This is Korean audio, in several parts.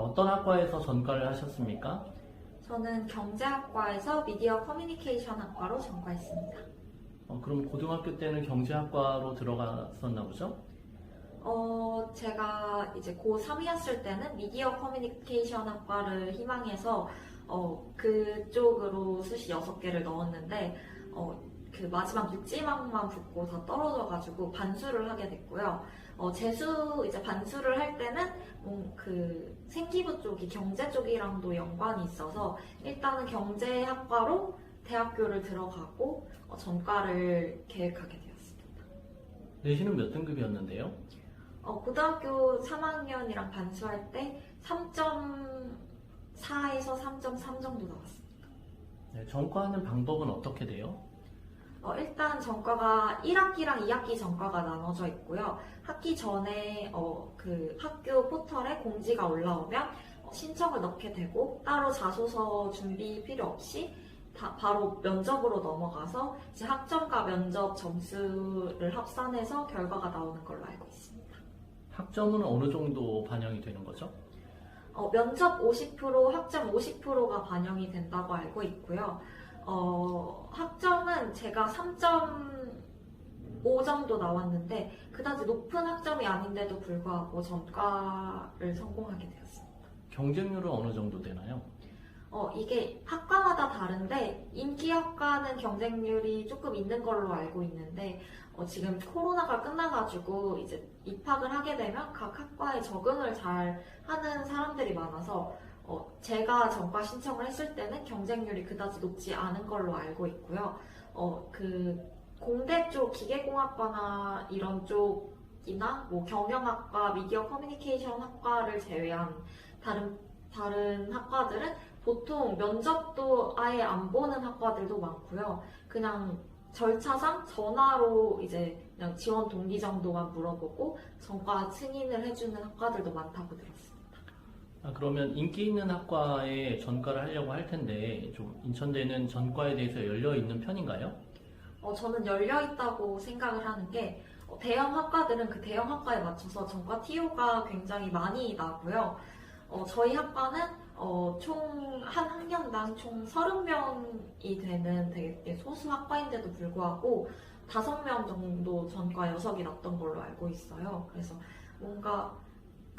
어떤 학과에서 전과를 하셨습니까? 저는 경제학과에서 미디어 커뮤니케이션 학과로 전과했습니다. 어, 그럼 고등학교 때는 경제학과로 들어갔었나 보죠? 어, 제가 이제 고3 이었을 때는 미디어 커뮤니케이션 학과를 희망해서 어, 그쪽으로 수시 6개를 넣었는데 어, 그 마지막 육지망만 붙고 다 떨어져가지고 반수를 하게 됐고요. 어, 재수 이제 반수를 할 때는 음, 그 생기부 쪽이 경제 쪽이랑도 연관이 있어서 일단은 경제학과로 대학교를 들어가고 어, 전과를 계획하게 되었습니다. 내신은 몇 등급이었는데요? 어, 고등학교 3학년이랑 반수할 때 3.4에서 3.3 정도 나왔습니다. 네, 전과하는 방법은 어떻게 돼요? 어, 일단 전과가 1학기랑 2학기 전과가 나눠져 있고요. 학기 전에 어, 그 학교 포털에 공지가 올라오면 어, 신청을 넣게 되고 따로 자소서 준비 필요 없이 다 바로 면접으로 넘어가서 이제 학점과 면접 점수를 합산해서 결과가 나오는 걸로 알고 있습니다. 학점은 어느 정도 반영이 되는 거죠? 어, 면접 50%, 학점 50%가 반영이 된다고 알고 있고요. 어, 학점은 제가 3.5 정도 나왔는데 그다지 높은 학점이 아닌데도 불구하고 전과를 성공하게 되었습니다. 경쟁률은 어느 정도 되나요? 어, 이게 학과마다 다른데 인기학과는 경쟁률이 조금 있는 걸로 알고 있는데 어, 지금 코로나가 끝나가지고 이제 입학을 하게 되면 각 학과에 적응을 잘 하는 사람들이 많아서 어, 제가 전과 신청을 했을 때는 경쟁률이 그다지 높지 않은 걸로 알고 있고요. 어, 그 공대 쪽 기계공학과나 이런 쪽이나 뭐 경영학과, 미디어 커뮤니케이션 학과를 제외한 다른 다른 학과들은 보통 면접도 아예 안 보는 학과들도 많고요. 그냥 절차상 전화로 이제 그냥 지원 동기 정도만 물어보고 전과 승인을 해주는 학과들도 많다고 들었습니다. 아, 그러면 인기 있는 학과에 전과를 하려고 할 텐데 좀 인천대는 전과에 대해서 열려 있는 편인가요? 어, 저는 열려 있다고 생각을 하는 게 어, 대형 학과들은 그 대형 학과에 맞춰서 전과 TO가 굉장히 많이 나고요. 어, 저희 학과는 어, 총한 학년당 총 30명이 되는 되게 소수 학과인데도 불구하고 5명 정도 전과 녀석이 났던 걸로 알고 있어요. 그래서 뭔가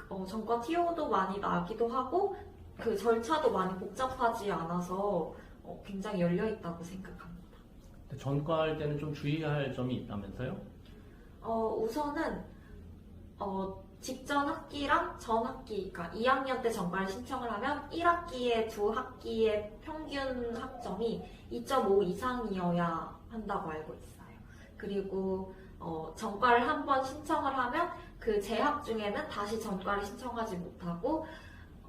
어, 전과 TO도 많이 나기도 하고 그 절차도 많이 복잡하지 않아서 어, 굉장히 열려 있다고 생각합니다. 근데 전과 할 때는 좀 주의할 점이 있다면서요? 어, 우선은 어, 직전 학기랑 전 학기, 그러니까 2학년 때 전과를 신청을 하면 1학기에 두 학기의 평균 학점이 2.5 이상이어야 한다고 알고 있어요. 그리고 어, 전과를 한 번 신청을 하면 그 재학 중에는 다시 전과를 신청하지 못하고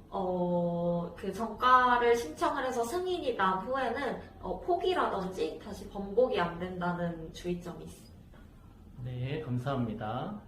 어, 그 전과를 신청을 해서 승인이 난 후에는 어, 포기라든지 다시 번복이 안 된다는 주의점이 있습니다. 네, 감사합니다.